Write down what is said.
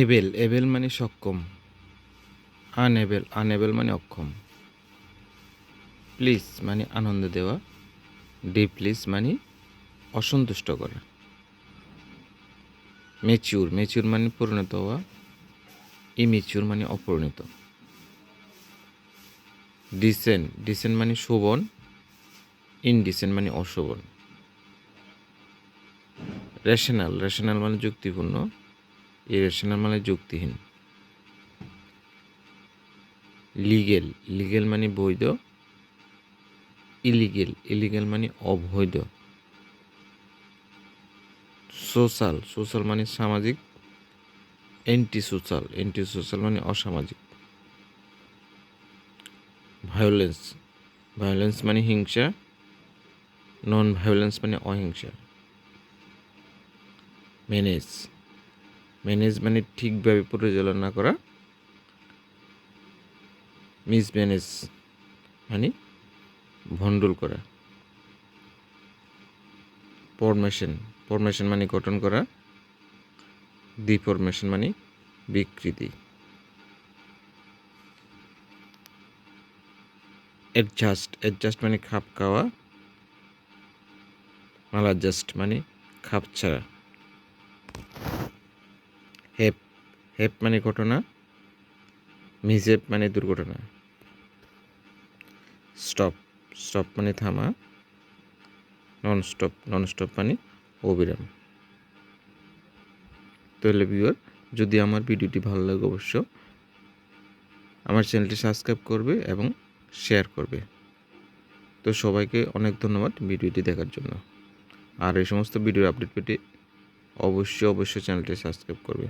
Able able মানে সক্ষম। আনএবেল আনএবেল মানে অক্ষম। প্লিজ মানে আনন্দ দেওয়া। ডি প্লিজ মানে অসন্তুষ্ট করা। মেচিউর মেচিউর মানে পরিণত হওয়া। ইমেচিউর মানে অপরিণত। ডিসেন্ট ডিসেন্ট মানে শোভন। ইনডিসেন্ট মানে অশোভন। রেশনাল রেশনাল মানে যুক্তিপূর্ণ। ইরেশনাল মানে যুক্তিহীন। লিগেল লিগেল মানে বৈধ ইলিগেল ইলিগেল মানে অবৈধ। সোশ্যাল সোশ্যাল মানে সামাজিক অ্যান্টি সোশ্যাল অ্যান্টি সোশ্যাল মানে অসামাজিক। ভায়োলেন্স ভায়োলেন্স মানে হিংসা নন ভায়োলেন্স মানে অহিংসা। ম্যানেজ ম্যানেজ মানে ঠিকভাবে পরিচালনা করা। মিসম্যানেজ মানে ভণ্ডুল করা। ফরমেশন ফরমেশন মানে গঠন করা। ডিফরমেশন মানে বিকৃতি। অ্যাডজাস্ট অ্যাডজাস্ট মানে খাপ খাওয়া। মাল মালাজাস্ট মানে খাপ ছাড়া। হেপ হেপ মানে ঘটনা, মিজেপ মানে দুর্ঘটনা। স্টপ স্টপ মানে থামা নন স্টপ নন স্টপ মানে অবিরাম। তাহলে ভিউয়ার যদি আমার ভিডিওটি ভালো লাগে অবশ্য, আমার চ্যানেলটি সাবস্ক্রাইব করবে এবং শেয়ার করবে। তো সবাইকে অনেক ধন্যবাদ ভিডিওটি দেখার জন্য। আর এই সমস্ত ভিডিওর আপডেট পেতে অবশ্যই অবশ্যই চ্যানেলটি সাবস্ক্রাইব করবে।